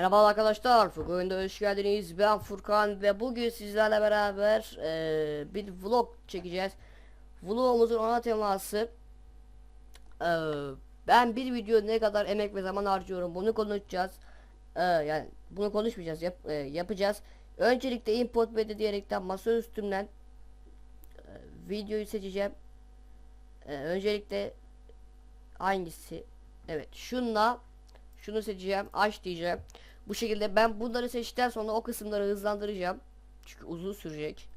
Merhaba arkadaşlar, Furkan'da hoş geldiniz. Ben Furkan ve bugün sizlerle beraber eee, bir vlog çekeceğiz. Vlogumuzun ana teması eee, ben bir video ne kadar emek ve zaman harcıyorum bunu konuşacağız. Eee, yani bunu konuşmayacağız, yap, eee, yapacağız. Öncelikle import beta diyerekten masa üstümden eee, videoyu seçeceğim. Eee, öncelikle hangisi? Evet, şunla şunu seçeceğim, aç diyeceğim. Bu şekilde ben bunları seçtikten sonra o kısımları hızlandıracağım. Çünkü uzun sürecek.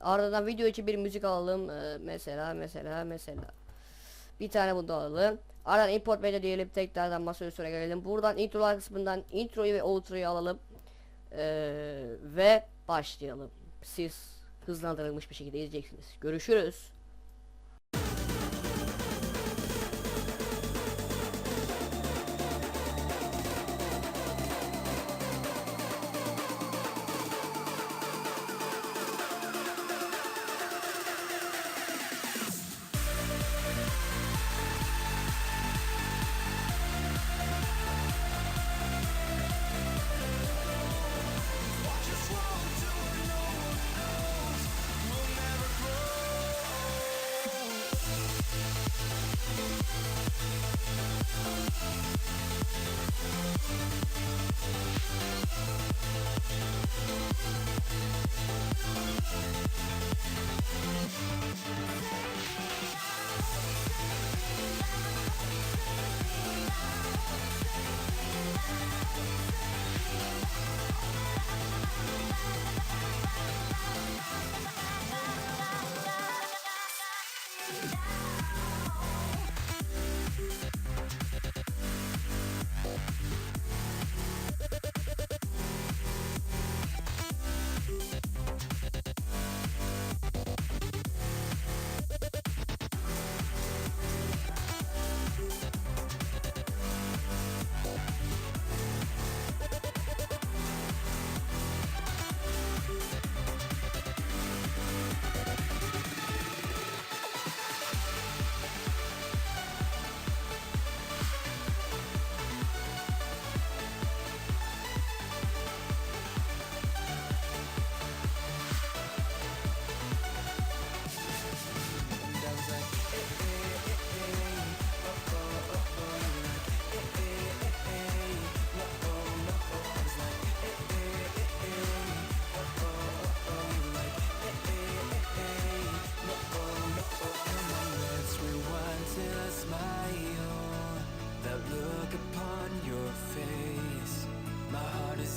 Ardından video için bir müzik alalım. Ee, mesela mesela mesela. Bir tane bunu da alalım. Ardından import media diyelim. Tekrardan masa üstüne gelelim. Buradan introlar kısmından introyu ve outroyu alalım. Ee, ve başlayalım. Siz hızlandırılmış bir şekilde izleyeceksiniz. Görüşürüz.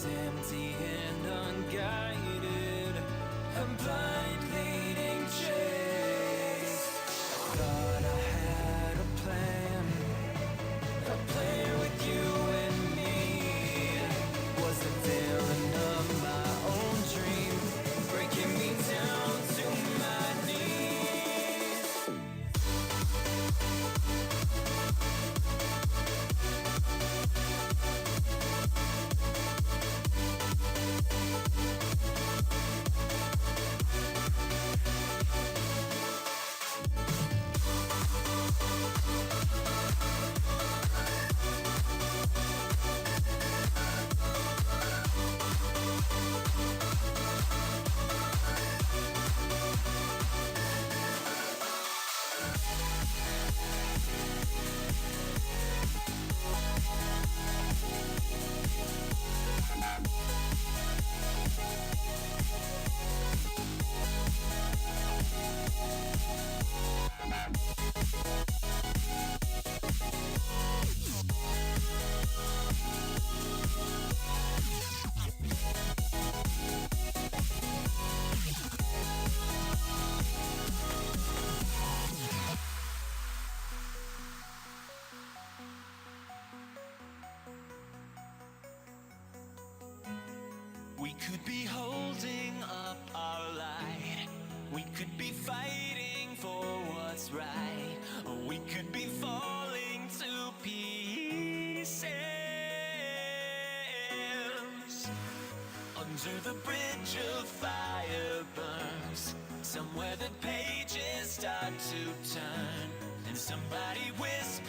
Empty and unguided. I'm blind could be holding up our light. We could be fighting for what's right. Or we could be falling to pieces. Under the bridge of fire burns. Somewhere the pages start to turn. And somebody whispers,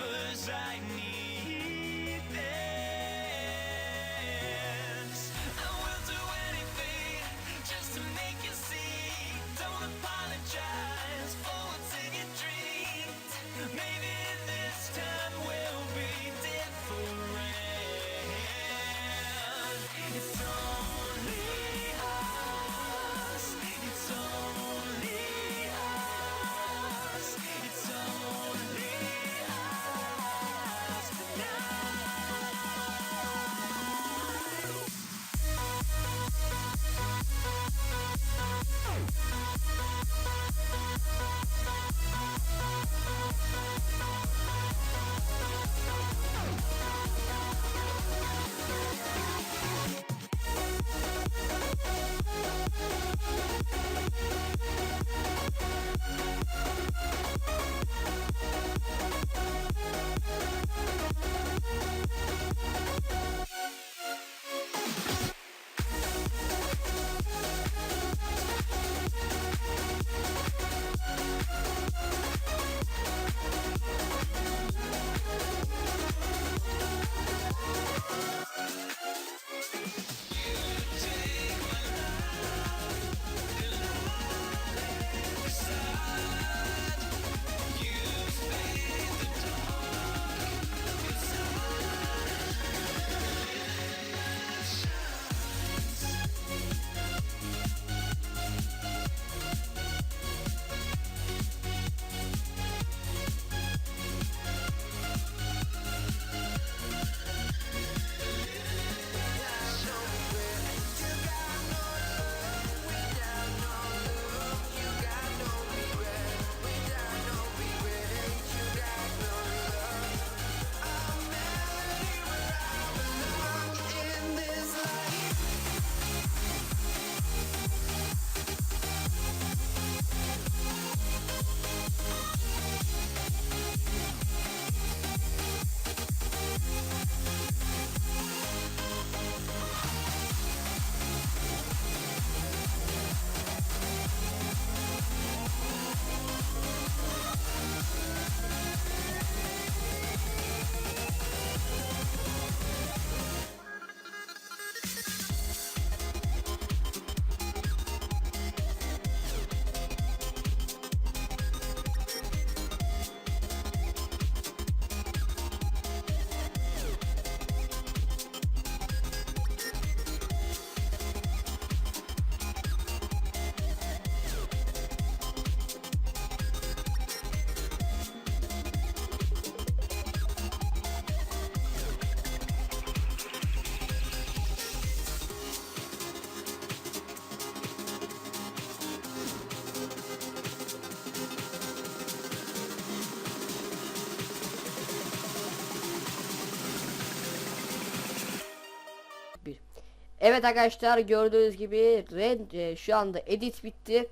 Evet arkadaşlar gördüğünüz gibi ren, e, şu anda edit bitti.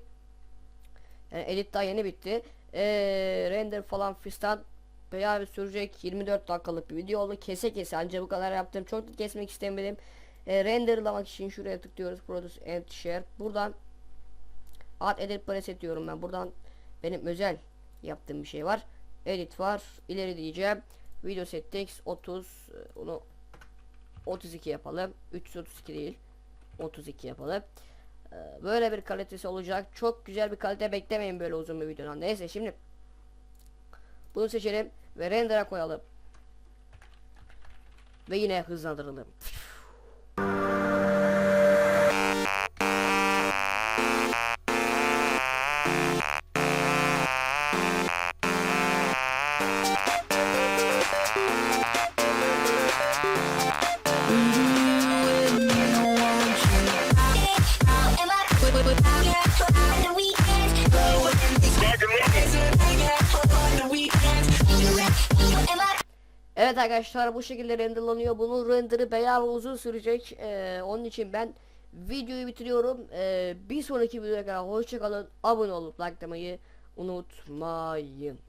Yani edit daha yeni bitti. Ee, render falan fistan bayağı bir sürecek 24 dakikalık bir video oldu. Kese kese ancak bu kadar yaptım. Çok da kesmek istemedim. Ee, renderlamak için şuraya tıklıyoruz. Produce and share. Buradan Add edit preset diyorum ben. Buradan benim özel yaptığım bir şey var. Edit var. İleri diyeceğim. Video settings 30 e, onu 32 yapalım. 332 değil. 32 yapalım. Ee, Böyle bir kalitesi olacak. Çok güzel bir kalite beklemeyin böyle uzun bir videodan. Neyse şimdi bunu seçelim ve render'a koyalım. Ve yine hızlandıralım. Evet arkadaşlar bu şekilde renderlanıyor. Bunun renderı bayağı uzun sürecek. Ee, onun için ben videoyu bitiriyorum. Ee, bir sonraki videoya kadar hoşçakalın. Abone olup likelamayı unutmayın.